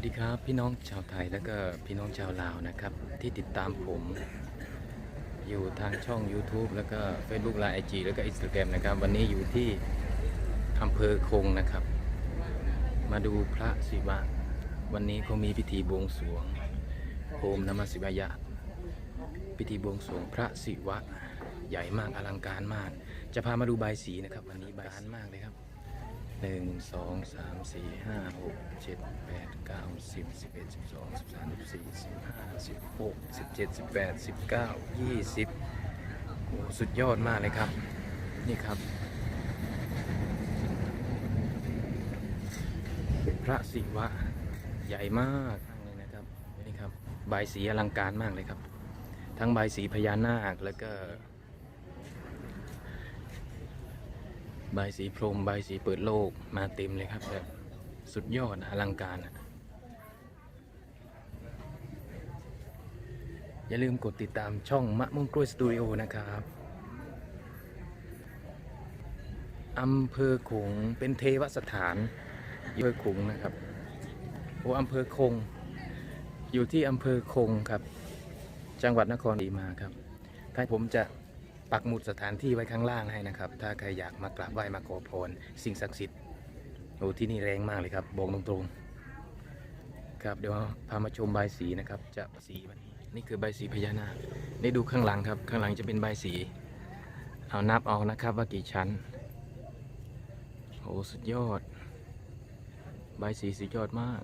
สวัสดีครับพี่น้องชาวไทยแล้วก็พี่น้องชาวลาวนะครับ ที่ติดตามผมอยู่ทางช่อง YouTube แล้วก็ Facebook ไลน์ไอจีแล้วก็ Instagram นะครับ วันนี้อยู่ที่อำเภอคงนะครับ มาดูพระศิวะ วันนี้เขามีพิธีบวงสรวงโอมนมัสิวายะ พิธีบวงสรวงพระศิวะ ใหญ่มากอลังการมาก จะพามาดูใบสีนะครับ วันนี้ใบายสีมากเลยครับ หนึ่งสองสามสี่ห้าหกเจ็ดแปดเก้าสิบสิบเอ็ดสิบสองสิบสามสิบสี่สิบห้าสิบหกสิบเจ็ดสิบแปดสิบเก้ายี่สิบโอ้สุดยอดมากเลยครับ นี่ครับ พระศิวะใหญ่มากเลยนะครับนี่ครับ ใบสีอลังการมากเลยครับ ทั้งใบสีพญานาคแล้วก็ ใบายสีพรมใบายสีเปิดโลกมาเต็มเลยครับแบบสุดยอดอลังการอะอย่าลืมกดติดตามช่องมะม่วงกล้วยสตูดิโอนะครับอำเภอขงเป็นเทวสถานอำเภอขงนะครับโอ้อำเภอคง อยู่ที่อำเภอคงครับ จังหวัดนครศรีมาครับ ถ้าผมจะ ปักหมุดสถานที่ไว้ข้างล่างให้นะครับ ถ้าใครอยากมากราบไหว้มาขอพรสิ่งศักดิ์สิทธิ์โอ้ที่นี่แรงมากเลยครับบอกตรงๆครับเดี๋ยวพามาชมใบสีนะครับ จะสีวันนี้นี่คือใบสีพญานาคนี่ดูข้างหลังครับ ข้างหลังจะเป็นใบสี เอานับเอานะครับว่ากี่ชั้นโอ้สุดยอด ใบสีสุดยอดมาก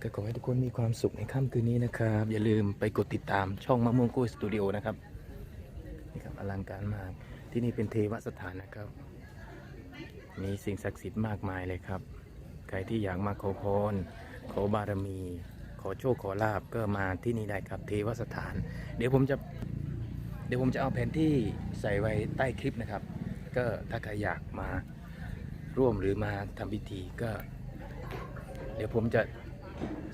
ก็ขอให้ทุกคนมีความสุขในค่ำคืนนี้นะครับ อย่าลืมไปกดติดตามช่องมะม่วงกุ้ยสตูดิโอนะครับ อลังการมาก ที่นี่เป็นเทวสถานนะครับ มีสิ่งศักดิ์สิทธิ์มากมายเลยครับ ใครที่อยากมาขอพร ขอบารมี ขอโชคขอลาบก็มาที่นี่ได้ครับ เทวสถาน เดี๋ยวผมจะ เดี๋ยวผมจะเอาแผนที่ใส่ไว้ใต้คลิปนะครับ ก็ถ้าใครอยากมาร่วมหรือมาทำพิธีก็ เดี๋ยวผมจะ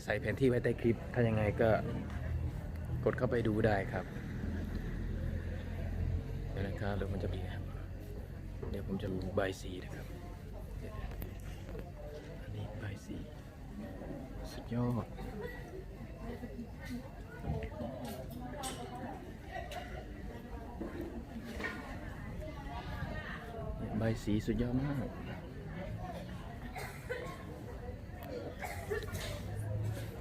ใส่แผนที่ไว้ใต้คลิป ถ้ายังไงก็กดเข้าไปดูได้ครับ เดี๋ยวนะครับเดี๋ยวมันจะมีนะครับ เดี๋ยวผมจะดูใบสีนะครับ อันนี้ใบสีสุดยอดใบสีสุดยอดมาก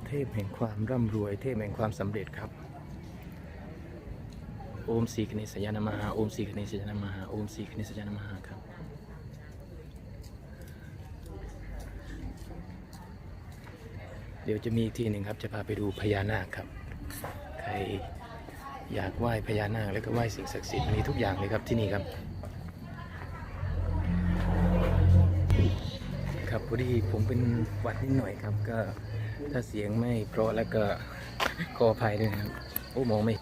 เทพแห่งความร่ำรวย เทพแห่งความสำเร็จครับ โอมสีคณิสยานามหาโอมสีคณิสยานามหาโอมสีคณิสยานามหาครับเดี๋ยวจะมีอีกที่หนึ่งครับ จะพาไปดูพญานาคครับ ใครอยากไหว้พญานาคแล้วก็ไหว้สิ่งศักดิ์สิทธิ์มีทุกอย่างเลยครับที่นี่ครับ ครับพอดีผมเป็นหวัดนิดหน่อยครับ ก็ถ้าเสียงไม่เพราะแล้วก็ขออภัยด้วยนะครับ โอ้มองไม่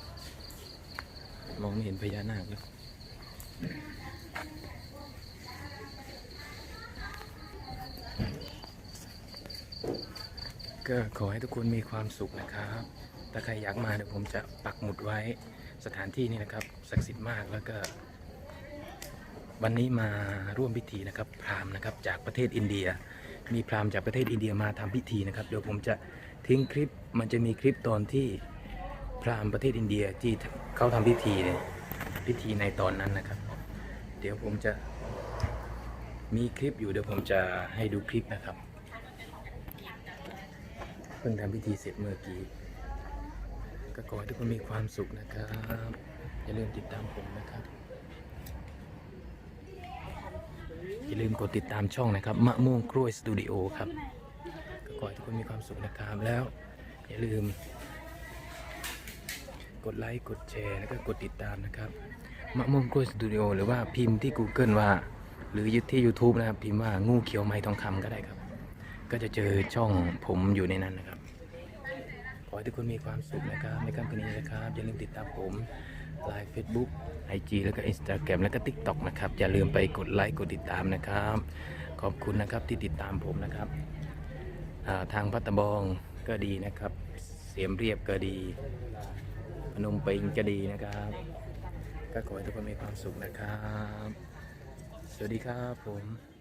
มองไม่เห็นพญานาคเลยก็ขอให้ทุกคนมีความสุขนะครับ ถ้าใครอยากมาเดี๋ยวผมจะปักหมุดไว้สถานที่นี้นะครับศักดิ์สิทธิ์มากแล้วก็ วันนี้มาร่วมพิธีนะครับ พราหมณ์นะครับจากประเทศอินเดีย มีพราหมณ์จากประเทศอินเดียมาทำพิธีนะครับ เดี๋ยวผมจะทิ้งคลิปมันจะมีคลิปตอนที่ พราหมณ์ประเทศอินเดียที่เขาทำพิธีเนี่ยพิธีในตอนนั้นนะครับ เดี๋ยวผมจะมีคลิปอยู่เดี๋ยวผมจะให้ดูคลิปนะครับ เพิ่งทำพิธีเสร็จเมื่อกี้ก็ขอให้ทุกคนมีความสุขนะครับ อย่าลืมติดตามผมนะครับ อย่าลืมกดติดตามช่องนะครับ มะม่วงกล้วยสตูดิโอครับก็ขอให้ทุกคนมีความสุขนะครับแล้ว อย่าลืม กดไลค์กดแชร์แล้วก็กดติดตามนะครับมะม่วงกล้วยสตูดิโอหรือว่าพิมพ์ที่ Google ว่า หรือยึดที่ YouTube นะครับ พิมพ์ว่างูเขียวไม้ทองคำก็ได้ครับ ก็จะเจอช่องผมอยู่ในนั้นนะครับ ขอให้ทุกคนมีความสุขนะครับในค่ำคืนนี้นะครับ อย่าลืมติดตามผมไลน์ Facebook IG แล้วก็ Instagram แล้วก็ TikTok นะครับ อย่าลืมไปกดไลค์กดติดตามนะครับ ขอบคุณนะครับที่ติดตามผมนะครับทางพัตบองก็ดีนะครับ เสียมเรียบก็ดี พนมเปญก็ดีนะครับก็ขอให้ทุกคนมีความสุขนะครับ สวัสดีครับผม